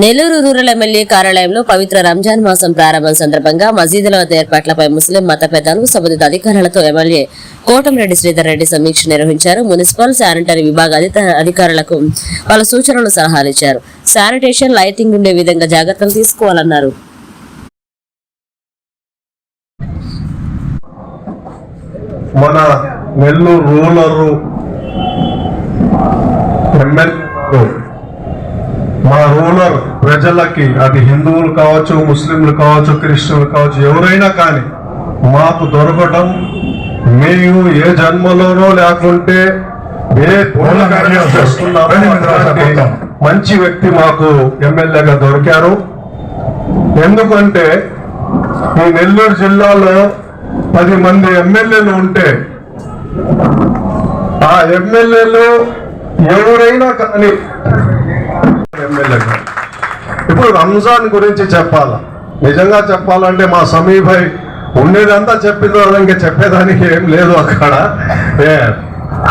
Nellore rural MLA కార్యాలయంలో పవిత్ర రంజాన్ మాసం ప్రారంభం సందర్భంగా మసీదుల వద్ద ఏర్పాట్లపై ముస్లిం మత పెద్దలు సంబంధిత అధికారులతో ఎమ్మెల్యే కోటంరెడ్డి శ్రీధర్ రెడ్డి సమీక్ష నిర్వహించారు. మున్సిపల్ శానిటరీ విభాగ అధికారులకు పలు సూచనలు సలహాలు ఇచ్చారు శానిటేషన్ లైటింగ్ ఉండే విధంగా జాగ్రత్తలు తీసుకోవాలన్నారు. మన నెల్లూరు రూరల్ ఎమ్మెల్యే మా రూరల్ ప్రజలకి అది హిందువులు కావచ్చు ముస్లింలు కావచ్చు క్రిస్టియన్లు కావచ్చు ఎవరైనా కానీ మాకు దొరకడం మేము ఏ జన్మలోనో లేకుంటే ఏ చేస్తున్నామో మంచి వ్యక్తి మాకు ఎమ్మెల్యేగా దొరికారు. ఎందుకంటే ఈ నెల్లూరు జిల్లాలో పది మంది ఎమ్మెల్యేలు ఉంటే ఆ ఎమ్మెల్యేలు ఎవరైనా కానీ ఎమ్మెల్యేగా ఇప్పుడు రంజాన్ గురించి చెప్పాలా? నిజంగా చెప్పాలంటే మా సమీభాయ్ ఉండేదంతా చెప్పిందో తర్వాత ఇంకా చెప్పేదానికి ఏం లేదు అక్కడ. ఏ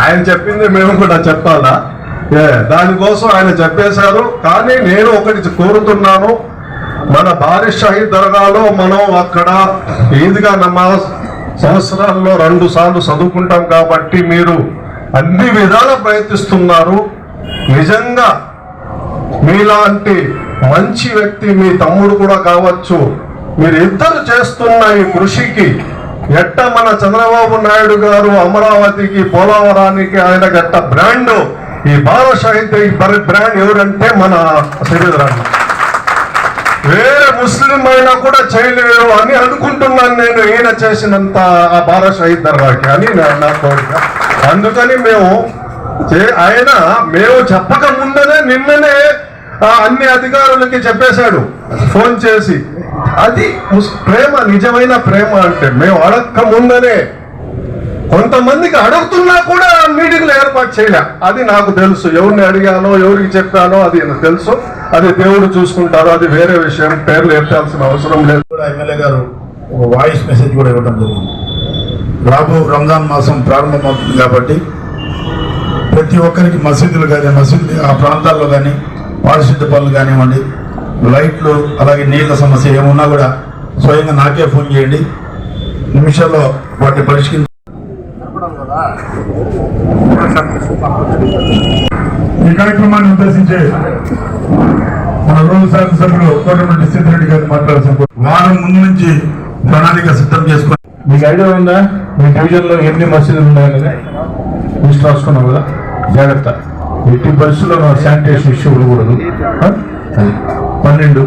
ఆయన చెప్పింది మేము కూడా చెప్పాలా? ఏ దానికోసం ఆయన చెప్పేశారు. కానీ నేను ఒకటి కోరుతున్నాను. మన భారీ షహీద్ దర్గాలో మనం అక్కడ ఈద్గా నమాజ్ సంవత్సరాల్లో రెండు సార్లు చదువుకుంటాం కాబట్టి మీరు అన్ని విధాల ప్రయత్నిస్తున్నారు. నిజంగా మీలాంటి మంచి వ్యక్తి మీ తమ్ముడు కూడా కావచ్చు. మీరు ఇద్దరు చేస్తున్న ఈ కృషికి ఎట్ట మన చంద్రబాబు నాయుడు గారు అమరావతికి పోలవరానికి ఆయన గట్ట బ్రాండ్. ఈ బాల సాహిత్య బ్రాండ్ ఎవరంటే మన శ్రీధరన్న వేరే ముస్లిం అయినా కూడా చేయలేరు అని అనుకుంటున్నాను నేను. ఈయన చేసినంత ఆ బాల సాహిత్య అని నా- నా కోరిక. అందుకని మేము ఆయన మేము చెప్పక ముందనే నిన్ననే అన్ని అధికారులకి చెప్పేశాడు. ఫోన్ చేసి అది ప్రేమ నిజమైన ప్రేమ అంటే మేము అడక్క ముందనే కొంతమందికి అడుగుతున్నా కూడా మీటింగ్లు ఏర్పాటు చేయలే. అది నాకు తెలుసు. ఎవరిని అడిగానో ఎవరికి చెప్పానో అది నాకు తెలుసు. అది దేవుడు చూసుకుంటారు. అది వేరే విషయం. పేర్లు ఎత్తాల్సిన అవసరం లేదు. కూడా ఎమ్మెల్యే గారు ఒక వాయిస్ మెసేజ్ కూడా ఇవ్వడం జరిగింది. రాబో రంజాన్ మాసం ప్రారంభమవుతుంది కాబట్టి ప్రతి ఒక్కరికి మసీదులు కానీ మసీదు ఆ ప్రాంతాల్లో కానీ పారిశుద్ధ పనులు కానివ్వండి లైట్లు అలాగే నీళ్ళ సమస్య ఏమున్నా కూడా స్వయంగా నాకే ఫోన్ చేయండి. నిమిషాల్లో వాటిని పరిష్కరించి ఈ కార్యక్రమాన్ని ఉద్దేశించే మన రోజు శాసనసభ్యులు కోటమిరెడ్డి సిద్ధిరెడ్డి గారు మాట్లాడాల్సిన వారం ముందు నుంచి ప్రణాళిక సిద్ధం చేసుకుని మీకు ఐడియా ఉందా? మీ డివిజన్లో ఎన్ని మసీదులు ఉన్నాయని లిస్ట్ రాసుకున్నాం కదా. జాగ్రత్త. ఎట్టి పరిస్థితుల్లో మన శానిటేషన్ ఇష్యూ ఉండకూడదు. పన్నెండు.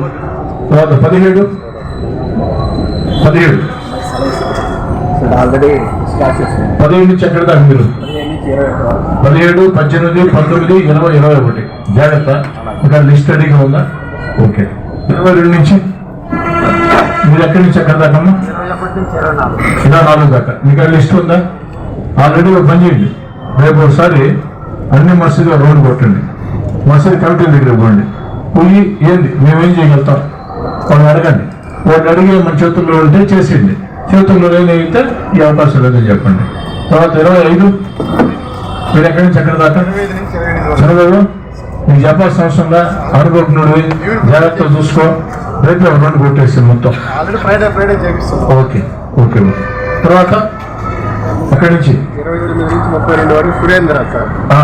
తర్వాత పదిహేడు. పదిహేడు. పదిహేడు నుంచి ఎక్కడ దాకా మీరు. పదిహేడు పద్దెనిమిది పంతొమ్మిది ఇరవై ఇరవై ఒకటి. జాగ్రత్త. ఇంకా లిస్ట్ రెడీగా ఉందా? ఓకే. ఇరవై రెండు నుంచి? మీరు ఎక్కడి నుంచి ఎక్కడ దాకా? ఇరవై నాలుగు. దాకా. మీకు లిస్ట్ ఉందా? ఆల్రెడీ పని చేయండి. రేపు ఒకసారి అన్ని మసీదులో రోడ్డు కొట్టండి. మసీదు కమిటీ దగ్గర పోండి. పోయి ఏంది? మేమేం చేయగలుగుతాం? వాళ్ళు అడగండి. వాళ్ళు అడిగే మన చేతుల్లో ఉంటే చేసేయండి. చేతుల్లో లేనైతే ఈ అవకాశం లేదని చెప్పండి. తర్వాత ఇరవై ఐదు. మీరు ఎక్కడి నుంచి ఎక్కడ దాకా? చంద్రబాబు నీకు చెప్పాల్సిన అవసరం లా అనుకోకున్నాడు జాగ్రత్తగా చూసుకో. రేపు రెండు కొట్టేసి మొత్తం. ఓకే. ఓకే. తర్వాత అక్కడి నుంచి ఇరవై తొమ్మిది నుంచి ముప్పై రెండు వరకు సురేంద్ర సార్. ఆ,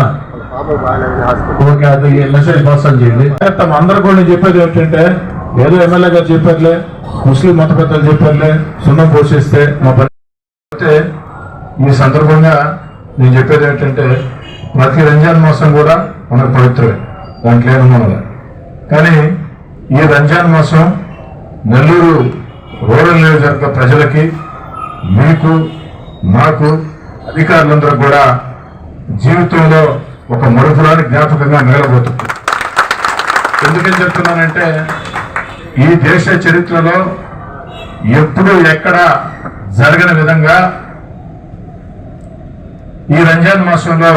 పాప బాగాలేదు హాస్పిటల్. ఓకే అది మెసేజ్ పాస్ అని చేయండి తమ అందరూ కూడా చెప్పేది ఏంటంటే ఏదో ఎమ్మెల్యే గారు చెప్పారులే ముస్లిం మత పెద్దలు చెప్పారులే సున్నం పోషిస్తే మా అయితే ఈ సందర్భంగా నేను చెప్పేది ఏంటంటే ప్రతి రంజాన్ మాసం కూడా మనకు పవిత్రమే. దాంట్లో ఏమన్నా కానీ ఈ రంజాన్ మాసం నెల్లూరు రూరల్ నియోజకవర్గ ప్రజలకి మీకు నాకు అధికారులందరూ కూడా జీవితంలో ఒక మరుపురాని జ్ఞాపకంగా నిలబోతుంది ఎందుకని చెప్తున్నానంటే ఈ దేశ చరిత్రలో ఎప్పుడు ఎక్కడ జరగని విధంగా ఈ రంజాన్ మాసంలో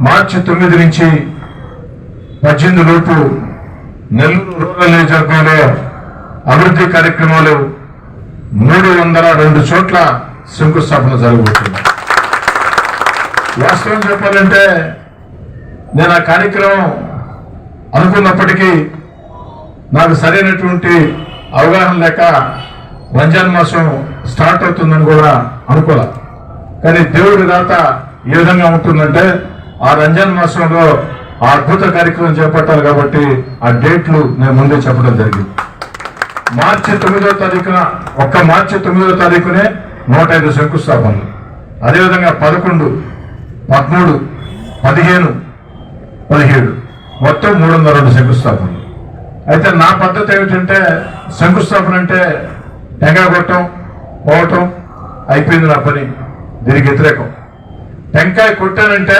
మార్చి తొమ్మిది నుంచి పద్దెనిమిది లోపు నెల్లూరు రూరల్ నియోజకవర్గంలో అభివృద్ధి కార్యక్రమాలు మూడు వందల రెండు చోట్ల శంకుస్థాపన జరగబోతుంది. వాస్తవం చెప్పాలంటే నేను ఆ కార్యక్రమం అనుకున్నప్పటికీ నాకు సరైనటువంటి అవగాహన లేక రంజాన్ మాసం స్టార్ట్ అవుతుందని కూడా అనుకోలే. కానీ దేవుడి రాత ఏ విధంగా ఉంటుందంటే ఆ రంజాన్ మాసంలో ఆ అద్భుత కార్యక్రమం చేపట్టాలి కాబట్టి ఆ డేట్లు నేను ముందే చెప్పడం జరిగింది. మార్చి తొమ్మిదో తారీఖున ఒక్క మార్చి తొమ్మిదో తారీఖునే నూట ఐదు శంకుస్థాపనలు. అదేవిధంగా పదకొండు పదమూడు పదిహేను పదిహేడు. మొత్తం మూడు వందల రెండు శంకుస్థాపనలు. అయితే నా పద్ధతి ఏమిటంటే శంకుస్థాపన అంటే టెంకాయ కొట్టడం పోవటం అయిపోయింది నా పని. దీనికి వ్యతిరేకం. టెంకాయ కొట్టానంటే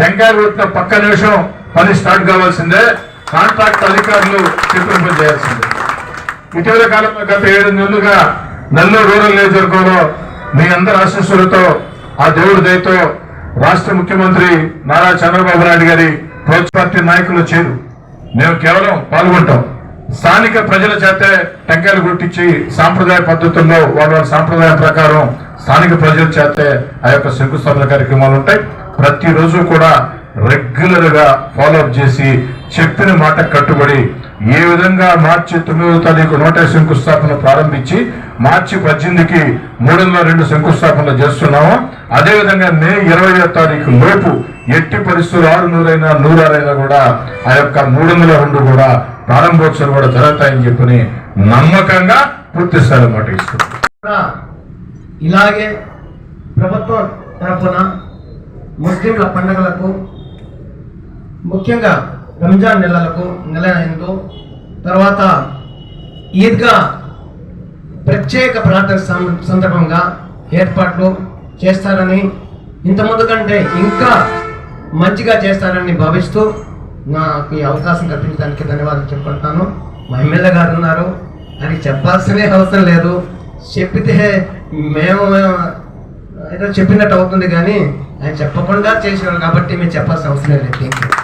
టెంకాయ కొట్టిన పక్క నిమిషం పని స్టార్ట్ కావాల్సిందే కాంట్రాక్ట్ అధికారులు చెప్పిన పని చేయాల్సిందే. ఇటీవల కాలంలో గత ఏడు నెలలుగా నెల్లూరు రూరల్ నియోజకవర్గంలో మీ అందరి ఆశీస్సులతో ఆ దేవుడి దయతో రాష్ట్ర ముఖ్యమంత్రి నారా చంద్రబాబు నాయుడు గారి ప్రోత్సాహ నాయకులు చేరు మేము కేవలం పాల్గొంటాం. స్థానిక ప్రజల చేతే టెంకాయలు కొట్టించి సాంప్రదాయ పద్ధతుల్లో వాళ్ళ వాళ్ళ సాంప్రదాయం ప్రకారం స్థానిక ప్రజల చేతే ఆ యొక్క శంకుస్థాపన కార్యక్రమాలు ఉంటాయి. ప్రతిరోజు కూడా రెగ్యులర్గా ఫాలోఅప్ చేసి చెప్పిన మాట కట్టుబడి ఏ విధంగా మార్చి తొమ్మిదవ తారీఖు నూట శంకుస్థాపన ప్రారంభించి మార్చి పద్దెనిమిదికి మూడు వందల రెండు శంకుస్థాపనలు చేస్తున్నామో అదే విధంగా మే ఇరవై తారీఖు లోపు ఎట్టి పరిస్థితులు ఆరు నూరైనా నూరారైనా కూడా ఆ యొక్క మూడు వందల రెండు కూడా ప్రారంభోత్సవం కూడా జరుగుతాయని చెప్పని నమ్మకంగా పూర్తి స్థాయి మాట ఇలాగే ప్రభుత్వం తరఫున ముస్లింల పండుగలకు ముఖ్యంగా రంజాన్ నెలలకు నెల తర్వాత ఈద్గా ప్రత్యేక ప్రార్థన సందర్భంగా ఏర్పాట్లు చేస్తారని ఇంతకుముందు కంటే ఇంకా మంచిగా చేస్తారని భావిస్తూ నాకు ఈ అవకాశం కల్పించడానికి ధన్యవాదాలు చెప్పుకుంటున్నాను. మా ఎమ్మెల్యే గారు ఉన్నారు. అని చెప్పాల్సిన అవసరం లేదు. చెప్పితే మేము ఏదో చెప్పినట్టు అవుతుంది కానీ ఆయన చెప్పకుండా చేసేవాళ్ళు కాబట్టి మేము చెప్పాల్సిన అవసరం లేదు. Thank you